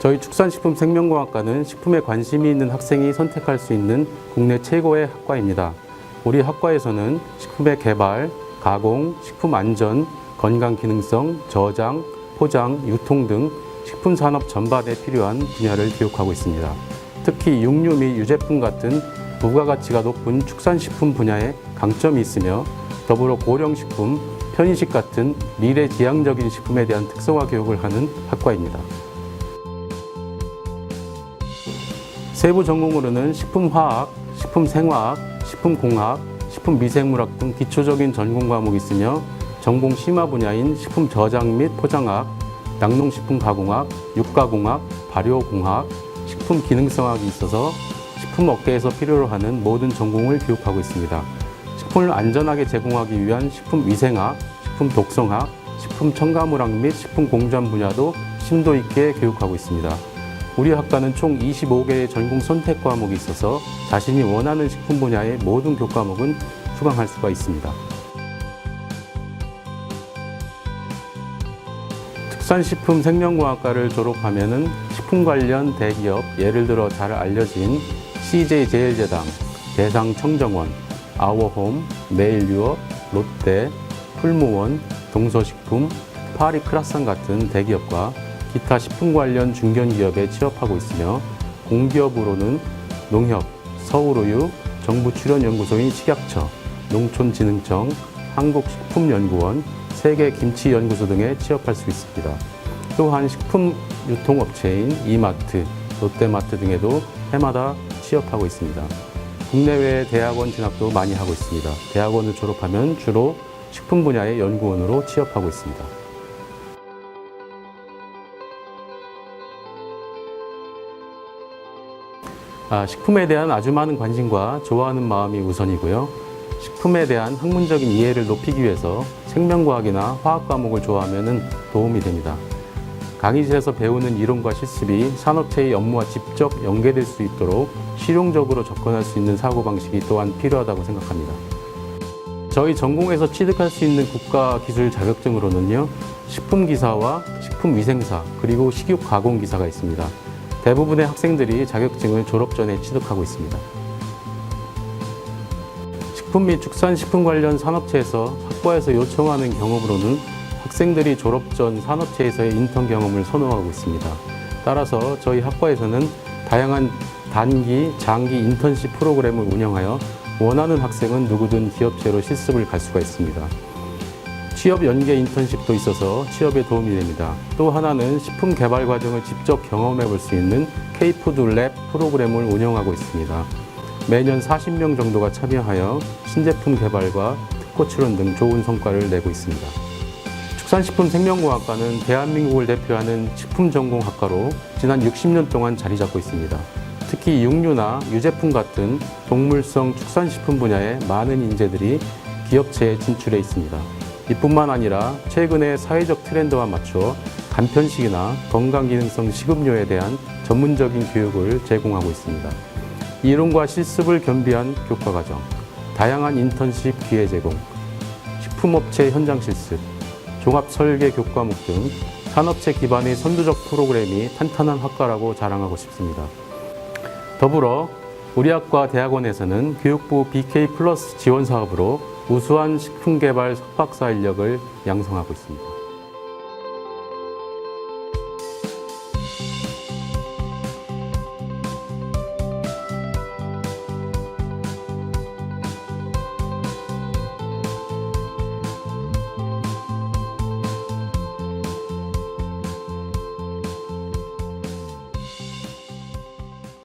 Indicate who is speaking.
Speaker 1: 식품식품 생명공학과는 식품에 관심이 있는 학생이 선택할 수 있는 국내 최고의 학과입니다. 우리 학과에서는 식품의 개발, 가공, 식품 안전, 건강 기능성, 저장, 포장, 유통 등 식품 산업 전반에 필요한 분야를 교육하고 있습니다. 특히 육류 및 유제품 같은 부가가치가 높은 축산식품 분야에 강점이 있으며 더불어 고령식품, 편의식 같은 미래지향적인 식품에 대한 특성화 교육을 하는 학과입니다. 세부 전공으로는 식품화학, 식품생화학, 식품공학, 식품미생물학 등 기초적인 전공 과목이 있으며 전공 심화 분야인 식품 저장 및 포장학, 양농식품 가공학, 육가공학, 발효공학, 식품 기능성학이 있어서 식품 업계에서 필요로 하는 모든 전공을 교육하고 있습니다. 식품을 안전하게 제공하기 위한 식품 위생학, 식품 독성학, 식품 첨가물학 및 식품 공전 분야도 심도 있게 교육하고 있습니다. 우리 학과는 총 25개의 전공 선택 과목이 있어서 자신이 원하는 식품 분야의 모든 교과목은 수강할 수가 있습니다. 특산식품 생명공학과를 졸업하면은 식품 관련 대기업, 예를 들어 잘 알려진 CJ 제일제당, 대상 청정원, 아워홈, 메일유업, 롯데, 풀무원, 동서식품, 파리 크라상 같은 대기업과 기타 식품 관련 중견기업에 취업하고 있으며 공기업으로는 농협, 서울우유, 정부출연연구소인 식약처, 농촌진흥청, 한국식품연구원, 세계김치연구소 등에 취업할 수 있습니다. 또한 식품 유통업체인 이마트, 롯데마트 등에도 해마다 취업하고 있습니다. 국내외 대학원 진학도 많이 하고 있습니다. 대학원을 졸업하면 주로 식품 분야의 연구원으로 취업하고 있습니다. 식품에 대한 아주 많은 관심과 좋아하는 마음이 우선이고요. 식품에 대한 학문적인 이해를 높이기 위해서 생명과학이나 화학 과목을 좋아하면 도움이 됩니다. 강의실에서 배우는 이론과 실습이 산업체의 업무와 직접 연계될 수 있도록 실용적으로 접근할 수 있는 사고방식이 또한 필요하다고 생각합니다. 저희 전공에서 취득할 수 있는 국가기술 자격증으로는요, 식품기사와 식품위생사, 그리고 식육가공기사가 있습니다. 대부분의 학생들이 자격증을 졸업 전에 취득하고 있습니다. 식품 및 축산식품 관련 산업체에서 학과에서 요청하는 경험으로는 학생들이 졸업 전 산업체에서의 인턴 경험을 선호하고 있습니다. 따라서 저희 학과에서는 다양한 단기, 장기 인턴십 프로그램을 운영하여 원하는 학생은 누구든 기업체로 실습을 갈 수가 있습니다. 취업 연계 인턴십도 있어서 취업에 도움이 됩니다. 또 하나는 식품 개발 과정을 직접 경험해 볼 수 있는 K푸드 랩 프로그램을 운영하고 있습니다. 매년 40명 정도가 참여하여 신제품 개발과 특허 출원 등 좋은 성과를 내고 있습니다. 축산식품 생명공학과는 대한민국을 대표하는 식품 전공 학과로 지난 60년 동안 자리 잡고 있습니다. 특히 육류나 유제품 같은 동물성 축산식품 분야에 많은 인재들이 기업체에 진출해 있습니다. 이뿐만 아니라 최근의 사회적 트렌드와 맞춰 간편식이나 건강기능성 식음료에 대한 전문적인 교육을 제공하고 있습니다. 이론과 실습을 겸비한 교과과정, 다양한 인턴십 기회 제공, 식품업체 현장 실습, 종합 설계 교과목 등 산업체 기반의 선두적 프로그램이 탄탄한 학과라고 자랑하고 싶습니다. 더불어 우리 학과 대학원에서는 교육부 BK 플러스 지원 사업으로 우수한 식품 개발 석박사 인력을 양성하고 있습니다.